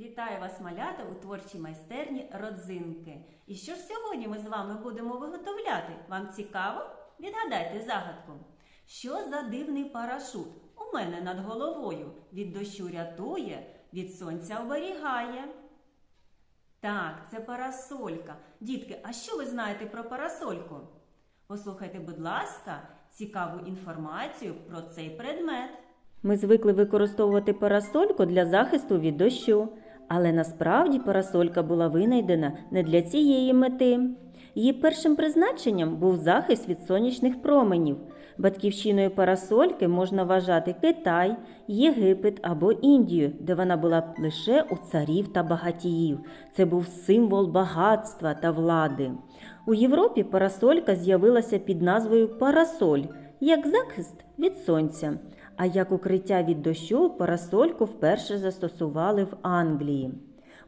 Вітаю вас, малята, у творчій майстерні родзинки. І що ж сьогодні ми з вами будемо виготовляти? Вам цікаво? Відгадайте загадку. Що за дивний парашут у мене над головою? Від дощу рятує, від сонця оберігає. Так, це парасолька. Дітки, а що ви знаєте про парасольку? Послухайте, будь ласка, цікаву інформацію про цей предмет. Ми звикли використовувати парасольку для захисту від дощу, але насправді парасолька була винайдена не для цієї мети. Її першим призначенням був захист від сонячних променів. Батьківщиною парасольки можна вважати Китай, Єгипет або Індію, де вона була лише у царів та багатіїв. Це був символ багатства та влади. У Європі парасолька з'явилася під назвою парасоль як захист від сонця. А як укриття від дощу парасольку вперше застосували в Англії.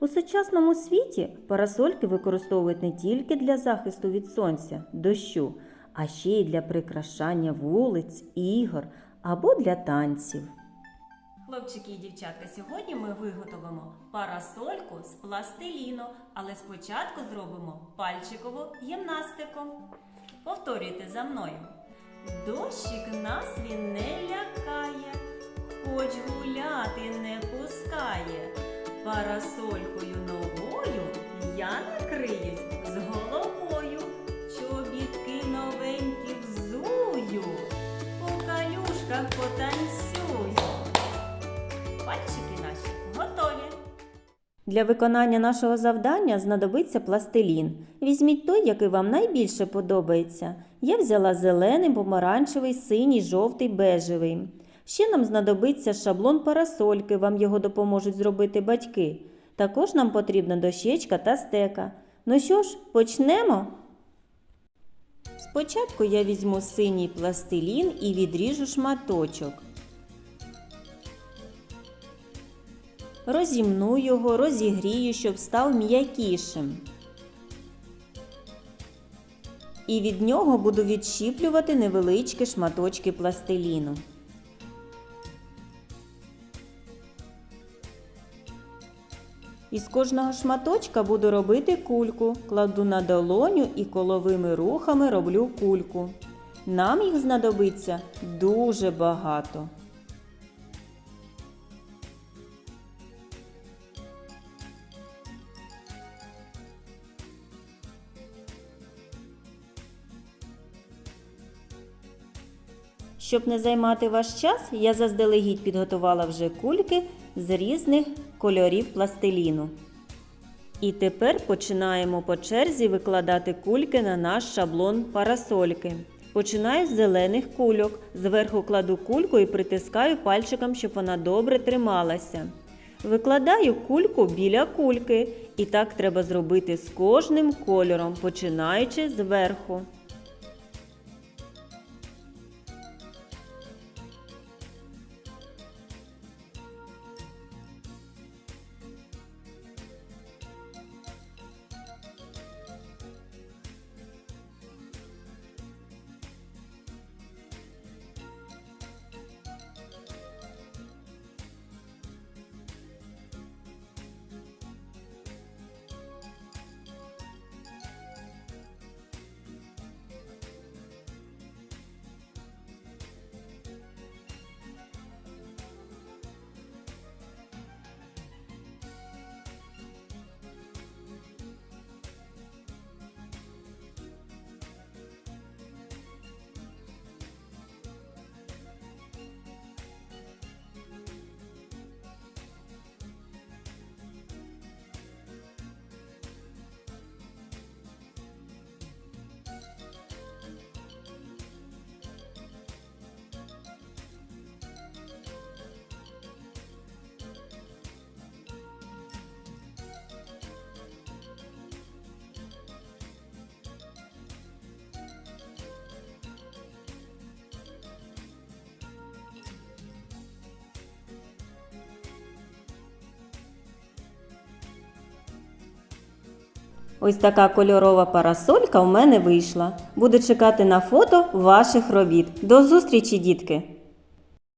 У сучасному світі парасольки використовують не тільки для захисту від сонця, дощу, а ще й для прикрашання вулиць, ігор або для танців. Хлопчики і дівчатка, сьогодні ми виготовимо парасольку з пластиліну, але спочатку зробимо пальчикову гімнастику. Повторюйте за мною. Дощик нас він не лякає, хоч гуляти не пускає. Парасолькою новою я накриюсь з головою, чобітки новенькі взую, по калюшках потанцюю. Для виконання нашого завдання знадобиться пластилін. Візьміть той, який вам найбільше подобається. Я взяла зелений, помаранчевий, синій, жовтий, бежевий. Ще нам знадобиться шаблон парасольки, вам його допоможуть зробити батьки. Також нам потрібна дощечка та стека. Ну що ж, почнемо? Спочатку я візьму синій пластилін і відріжу шматочок. Розімну його, розігрію, щоб став м'якішим. І від нього буду відщіплювати невеличкі шматочки пластиліну. Із кожного шматочка буду робити кульку, кладу на долоню і коловими рухами роблю кульку. Нам їх знадобиться дуже багато. Щоб не займати ваш час, я заздалегідь підготувала вже кульки з різних кольорів пластиліну. І тепер починаємо по черзі викладати кульки на наш шаблон парасольки. Починаю з зелених кульок. Зверху кладу кульку і притискаю пальчиком, щоб вона добре трималася. Викладаю кульку біля кульки. І так треба зробити з кожним кольором, починаючи зверху. Ось така кольорова парасолька в мене вийшла. Буду чекати на фото ваших робіт. До зустрічі, дітки!